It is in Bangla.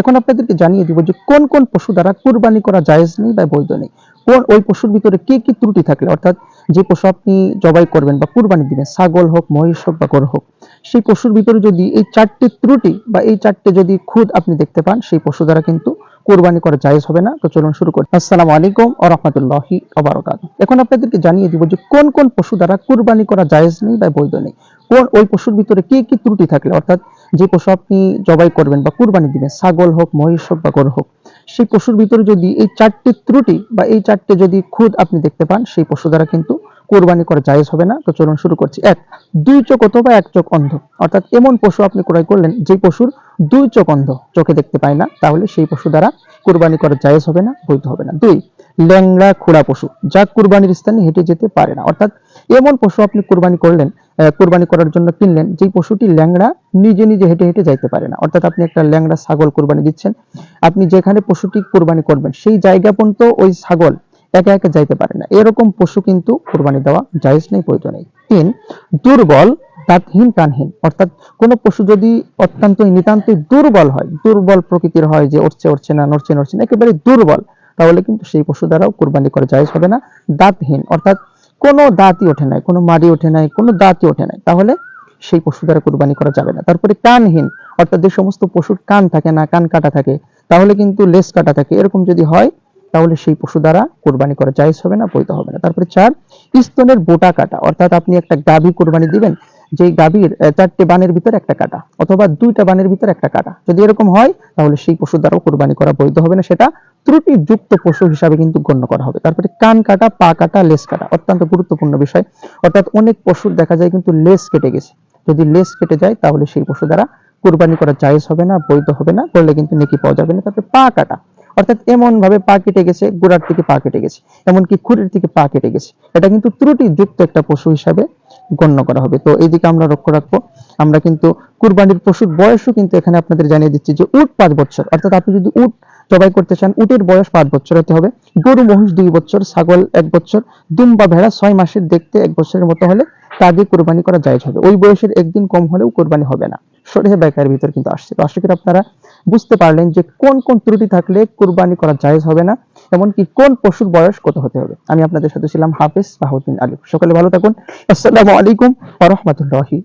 এখন আপনাদেরকে জানিয়ে দিব যে কোন কোন পশু দ্বারা কুরবানি করা জায়েজ নেই বা বৈধ নেই। কোন, ওই পশুর ভিতরে কি কি ত্রুটি থাকলে, অর্থাৎ যে পশু আপনি জবাই করবেন বা কুরবানি দিবেন, ছাগল হোক, মহিষ হোক বা গরু হোক, সেই পশুর ভিতরে যদি এই চারটি ত্রুটি বা এই চারটে যদি খুদ আপনি দেখতে পান, সেই পশু দ্বারা কিন্তু কোরবানি করা জায়েজ হবে না। তো চলুন শুরু করি। আসসালামু আলাইকুম ওয়া রাহমাতুল্লাহি ওয়া বারাকাতুহু। এখন আপনাদেরকে জানিয়ে দিব যে কোন কোন পশু দ্বারা কোরবানি করা জায়েজ নেই বা বৈধ নেই। কোন ওই পশুর ভিতরে কি কি ত্রুটি থাকলে, অর্থাৎ যে পশু আপনি জবাই করবেন বা কুরবানি দিবেন, ছাগল হোক, মহিষ হোক বা গরু হোক, সেই পশুর ভিতরে যদি এই চারটি ত্রুটি বা এই চারটে যদি খুদ আপনি দেখতে পান, সেই পশু দ্বারা কিন্তু কোরবানি করা জায়েজ হবে না। তো চলুন শুরু করছি। এক, দুই চোখ অথবা এক চোখ অন্ধ। অর্থাৎ এমন পশু আপনি ক্রয় করলেন, যে পশুর দুই চোখ অন্ধ, চোখে দেখতে পায় না, তাহলে সেই পশু দ্বারা কোরবানি করা জায়েজ হবে না, বৈধ হবে না। দুই, ল্যাংড়া খোড়া পশু, যা কুরবানির স্থানে হেঁটে যেতে পারে না। অর্থাৎ এমন পশু আপনি কোরবানি করলেন কোরবানি করার জন্য কিনলেন, যেই পশুটি ল্যাংড়া নিজে নিজে হেঁটে হেঁটে যাইতে পারে না। অর্থাৎ আপনি একটা ল্যাংড়া ছাগল কোরবানি দিচ্ছেন, আপনি যেখানে পশুটি কোরবানি করবেন, সেই জায়গা পর্যন্ত ওই ছাগল একা একা যাইতে পারে না। এরকম পশু কিন্তু কোরবানি দেওয়া জায়েজ নেই, বৈধ নেই। তিন, দুর্বল, দাঁতহীন, প্রাণহীন। অর্থাৎ কোন পশু যদি অত্যন্ত নিতান্তই দুর্বল হয়, দুর্বল প্রকৃতির হয় যে উঠছে উঠছে না, নড়ছে নড়ছে না, একেবারে দুর্বল, তাহলে কিন্তু সেই পশু দ্বারাও কোরবানি করা জায়েজ হবে না, দাঁতহীন। অর্থাৎ কোনো দাঁতই ওঠে নাই, কোনো মাড়ি ওঠে নাই, কোনো দাঁতই ওঠে নাই। তাহলে সেই পশু দ্বারা কোরবানি করা যাবে না। তারপরে কানহীন, অর্থাৎ যে সমস্ত পশুর কান থাকে না, কান কাটা থাকে, তাহলে কিন্তু লেস কাটা থাকে। এরকম যদি হয়, তাহলে সেই পশু দ্বারা কোরবানি করা জায়েজ হবে না বৈধ হবে না। তারপরে চার, স্তনের বোটা কাটা, অর্থাৎ আপনি একটা গাভী কোরবানি দিবেন যে গাভীর চারটে বানের ভিতর একটা কাটা, অথবা দুইটা বানের ভিতর একটা কাটা। যদি এরকম হয়, তাহলে সেই পশু দ্বারাও কোরবানি করা বৈধ হবে না, সেটা ত্রুটিযুক্ত পশু হিসাবে কিন্তু গণ্য করা হবে। তারপরে কান কাটা, পা কাটা লেস কাটা অত্যন্ত গুরুত্বপূর্ণ বিষয়। অর্থাৎ অনেক পশুর দেখা যায় কিন্তু লেস কেটে গেছে। যদি লেস কেটে যায় তাহলে সেই পশু দ্বারা কোরবানি করা জায়েজ হবে না, বৈধ হবে না, করলে কিন্তু নেকি পাওয়া যাবে না। তারপরে পা কাটা, অর্থাৎ এমন ভাবে পা কেটে গেছে, গোড়ার থেকে পা কেটে গেছে, এমনকি খুঁড়ের থেকে পা কেটে গেছে। এটা কিন্তু ত্রুটিযুক্ত একটা পশু হিসাবে গণ্য করা হবে। তো এইদিকে আমরা লক্ষ্য রাখব, আমরা কিন্তু কুরবানির পশুর বয়সও কিন্তু এখানে আপনাদের জানিয়ে দিচ্ছি যে উট পাঁচ বছর অর্থাৎ আপনি যদি উট জবাই করতে চান, উটের বয়স পাঁচ বছর হতে হবে। গরু, মহিষ দুই বছর, ছাগল এক বছর, দুম্বা ভেড়া ছয় মাসের দেখতে এক বছরের মতো হলে তা দিয়ে কোরবানি করা জায়েজ হবে। ওই বয়সের একদিন কম হলেও কোরবানি হবে না। সরিয়ে বেকার ভিতর কিন্তু আসছে। তো আশা করি আপনারা বুঝতে পারলেন যে কোন কোন ত্রুটি থাকলে কোরবানি করা জায়েজ হবে না, এমনকি কোন পশুর বয়স কত হতে হবে। আমি আপনাদের সাথে ছিলাম হাফিজ বাহুদ্দিন আলী। সকালে ভালো থাকুন। আসসালামু আলাইকুম ওয়া রাহমাতুল্লাহি